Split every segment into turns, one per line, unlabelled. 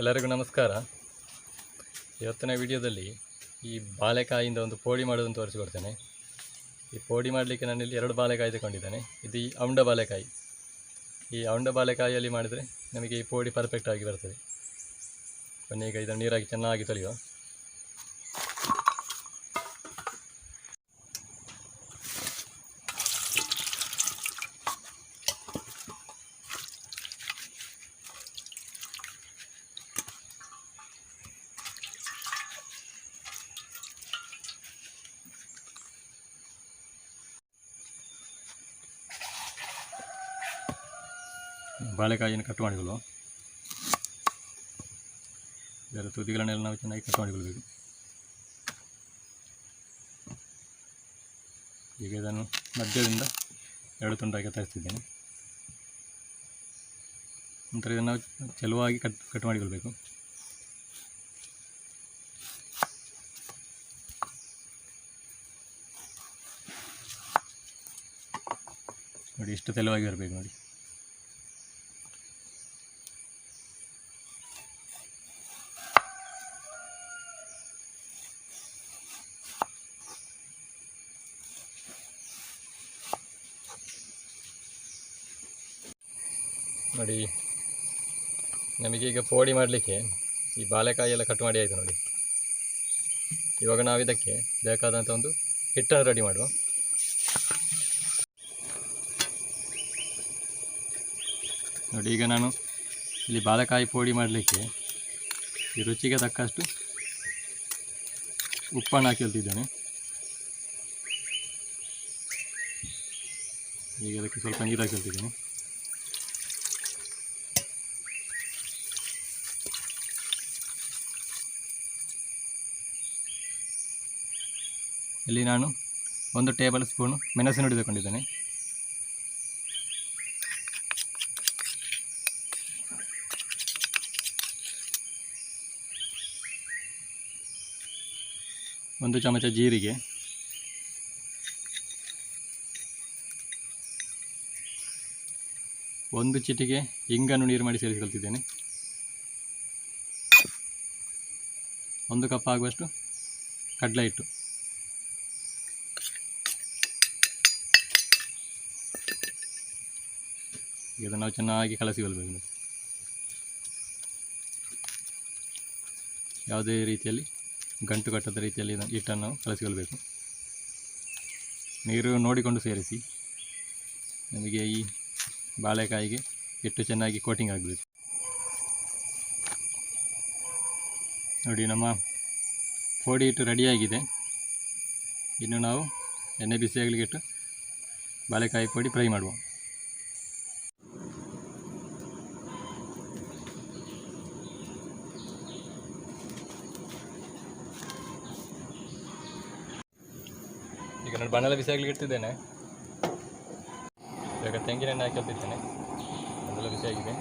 ಎಲ್ಲರಿಗೂ ನಮಸ್ಕಾರ. ಇವತ್ತಿನ ವಿಡಿಯೋದಲ್ಲಿ ಈ ಬಾಳೆಕಾಯಿಂದ ಒಂದು ಪೋಡಿ ಮಾಡೋದನ್ನು ತೋರಿಸಿಕೊಡ್ತೇನೆ. ಈ ಪೋಡಿ ಮಾಡಲಿಕ್ಕೆ ಇಲ್ಲಿ ಎರಡು ಬಾಳೆಕಾಯಿ ತಗೊಂಡಿದ್ದೇನೆ ಇದು ಈ ಔಂಡ ಬಾಳೆಕಾಯಿ. ಈ ಔಂಡ ಬಾಳೆಕಾಯಿಯಲ್ಲಿ ಮಾಡಿದರೆ ನಮಗೆ ಈ ಪೋಡಿ ಪರ್ಫೆಕ್ಟಾಗಿ ಬರ್ತದೆ. ಬನ್ನಿ ಈಗ ಇದನ್ನು ನೀರಾಗಿ ಚೆನ್ನಾಗಿ ತೊಳೆಯುವ. ಬಾಳೆಕಾಯಿಯನ್ನು ಕಟ್ ಮಾಡಿಕೊಳ್ಳುವ ಇದರ ತುದಿಗಳನ್ನೆಲ್ಲ ನಾವು ಚೆನ್ನಾಗಿ ಕಟ್ ಮಾಡಿಕೊಳ್ಬೇಕು. ಈಗ ಇದನ್ನು ಮಧ್ಯದಿಂದ ಎರಡು ತುಂಡಾಗಿ ತರಿಸ್ತಿದ್ದೇನೆ. ನಂತರ ಇದನ್ನು ಚೆಲುವಾಗಿ ಕಟ್ ಕಟ್ ಮಾಡಿಕೊಳ್ಬೇಕು. ನೋಡಿ ಇಷ್ಟು ತೆಲುವಾಗಿ ಬರಬೇಕು ನೋಡಿ. ನೋಡಿ. ನಮಗೆ ಈಗ ಪೋಡಿ ಮಾಡಲಿಕ್ಕೆ ಈ ಬಾಳೆಕಾಯಿ ಎಲ್ಲ ಕಟ್ ಮಾಡಿ ಆಯಿತು ನೋಡಿ. ಇವಾಗ ನಾವು ಇದಕ್ಕೆ ಬೇಕಾದಂಥ ಒಂದು ಹಿಟ್ಟನ್ನು ರೆಡಿ ಮಾಡುವ. ನೋಡಿ, ಈಗ ನಾನು ಇಲ್ಲಿ ಬಾಳೆಕಾಯಿ ಪೋಡಿ ಮಾಡಲಿಕ್ಕೆ ಈ ರುಚಿಗೆ ತಕ್ಕಷ್ಟು ಉಪ್ಪನ್ನು ಹಾಕಿಳ್ತಿದ್ದೇನೆ ಈಗ ಅದಕ್ಕೆ ಸ್ವಲ್ಪ ನೀರು ಹಾಕಿಳ್ತಿದ್ದೇನೆ ಇಲ್ಲಿ ನಾನು ಒಂದು ಟೇಬಲ್ ಸ್ಪೂನು ಮೆಣಸಿನ ಹುಡಿ ತಗೊಂಡಿದ್ದೇನೆ ಒಂದು ಚಮಚ ಜೀರಿಗೆ. ಒಂದು ಚಿಟಿಗೆ ಇಂಗನ್ನು ನೀರು ಮಾಡಿ ಸೇರಿಸಿಕೊಳ್ತಿದ್ದೇನೆ ಒಂದು ಕಪ್ ಆಗುವಷ್ಟು ಕಡಲೆ ಹಿಟ್ಟು. ಇದನ್ನು ನಾವು ಚೆನ್ನಾಗಿ ಕಲಸಿಕೊಳ್ಬೇಕು ಯಾವುದೇ ರೀತಿಯಲ್ಲಿ ಗಂಟು ಕಟ್ಟದ ರೀತಿಯಲ್ಲಿ ಹಿಟ್ಟನ್ನು ಕಲಸಿಕೊಳ್ಬೇಕು ನೀರು ನೋಡಿಕೊಂಡು ಸೇರಿಸಿ. ನಮಗೆ ಈ ಬಾಳೆಕಾಯಿಗೆ ಹಿಟ್ಟು ಚೆನ್ನಾಗಿ ಕೋಟಿಂಗ್ ಆಗಬೇಕು. ನೋಡಿ ನಮ್ಮ ಪೋಡಿ ಹಿಟ್ಟು ರೆಡಿಯಾಗಿದೆ. ಇನ್ನು ನಾವು ಎಣ್ಣೆ ಬಿಸಿಯಾಗಲಿಕ್ಕೆ ಇಟ್ಟು ಬಾಳೆಕಾಯಿ ಪೋಡಿ ಫ್ರೈ ಮಾಡುವ. ಈಗ ನಾನು ಬಣ್ಣದ ಬಿಸಿಯಾಗಲಿಕ್ಕೆ ಇಡ್ತಿದ್ದೇನೆ. ಇವಾಗ ತೆಂಗಿನೆಣ್ಣೆ ಹಾಕಿ ಹಾಕಿರ್ತಿದ್ದೇನೆ ಅದೆಲ್ಲ ಬಿಸಿಯಾಗಿದೆ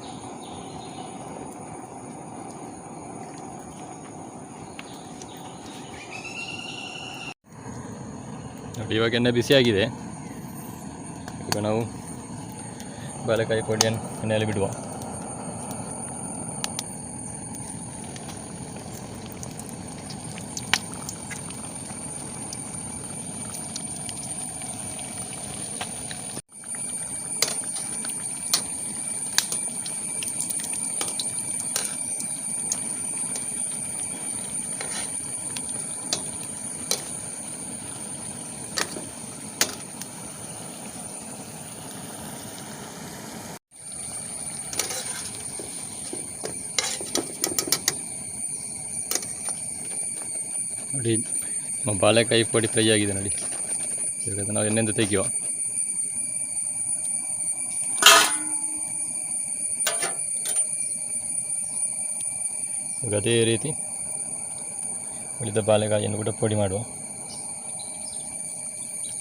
ನೋಡಿ, ಇವಾಗ ಎಣ್ಣೆ ಬಿಸಿಯಾಗಿದೆ ಈಗ ನಾವು ಬಾಳೆಕಾಯಿ ಕೊಡಿಯನ್ನು ಎಣ್ಣೆಯಲ್ಲಿ ಬಿಡುವ. ನೋಡಿ ಬಾಳೆಕಾಯಿ ಪೋಡಿ ಫ್ರೈ ಆಗಿದೆ ನೋಡಿ. ಇವಾಗ ನಾವು ಎಣ್ಣೆಯಿಂದ ತೆಗೆಯುವ ಅದೇ ರೀತಿ ಉಳಿದ ಬಾಳೆಕಾಯಿಯನ್ನು ಕೂಡ ಪೊಡಿ ಮಾಡುವ.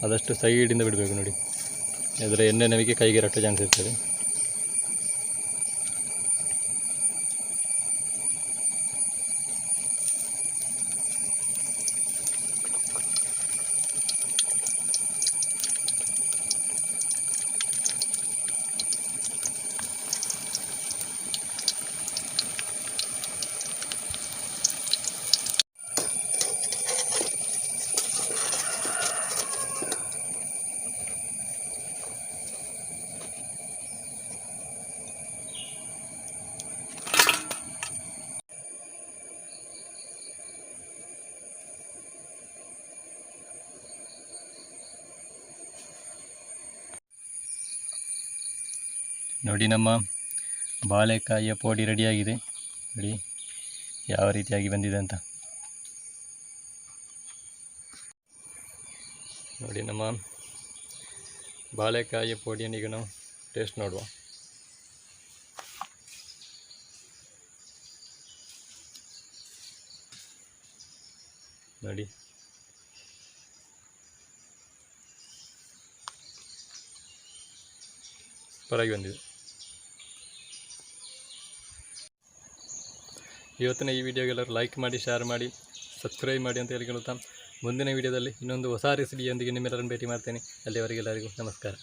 ಆದಷ್ಟು ಸೈಡಿಂದ ಬಿಡಬೇಕು ನೋಡಿ. ಅದರ ಎಣ್ಣೆ ನಮಗೆ ಕೈಗೆ ರಟ್ಟ ಚಾನ್ಸ್ ಇರ್ತದೆ. ನೋಡಿ ನಮ್ಮ ಬಾಳೆಕಾಯಿಯ ಪೋಡಿ ರೆಡಿಯಾಗಿದೆ. ನೋಡಿ ಯಾವ ರೀತಿಯಾಗಿ ಬಂದಿದೆ ಅಂತ. ನೋಡಿ ನಮ್ಮ ಬಾಳೆಕಾಯಿಯ ಪೋಡಿಯನ್ನು ಈಗ ನಾವು ಟೇಸ್ಟ್ ನೋಡುವ. ನೋಡಿ. ಸೂಪರಾಗಿ ಬಂದಿದೆ. ಇವತ್ತಿನ ಈ ವಿಡಿಯೋಗೆಲ್ಲರೂ ಲೈಕ್ ಮಾಡಿ ಶೇರ್ ಮಾಡಿ ಸಬ್ಸ್ಕ್ರೈಬ್ ಮಾಡಿ ಅಂತ ಹೇಳಿಕೊಳ್ಳುತ್ತಾ ಮುಂದಿನ ವಿಡಿಯೋದಲ್ಲಿ ಇನ್ನೊಂದು ಹೊಸ ರೆಸಿಪಿಯೊಂದಿಗೆ ನಿಮ್ಮೆಲ್ಲರನ್ನು ಭೇಟಿ ಮಾಡ್ತೇನೆ. ಅಲ್ಲಿವರೆಗೆಲ್ಲರಿಗೂ ನಮಸ್ಕಾರ.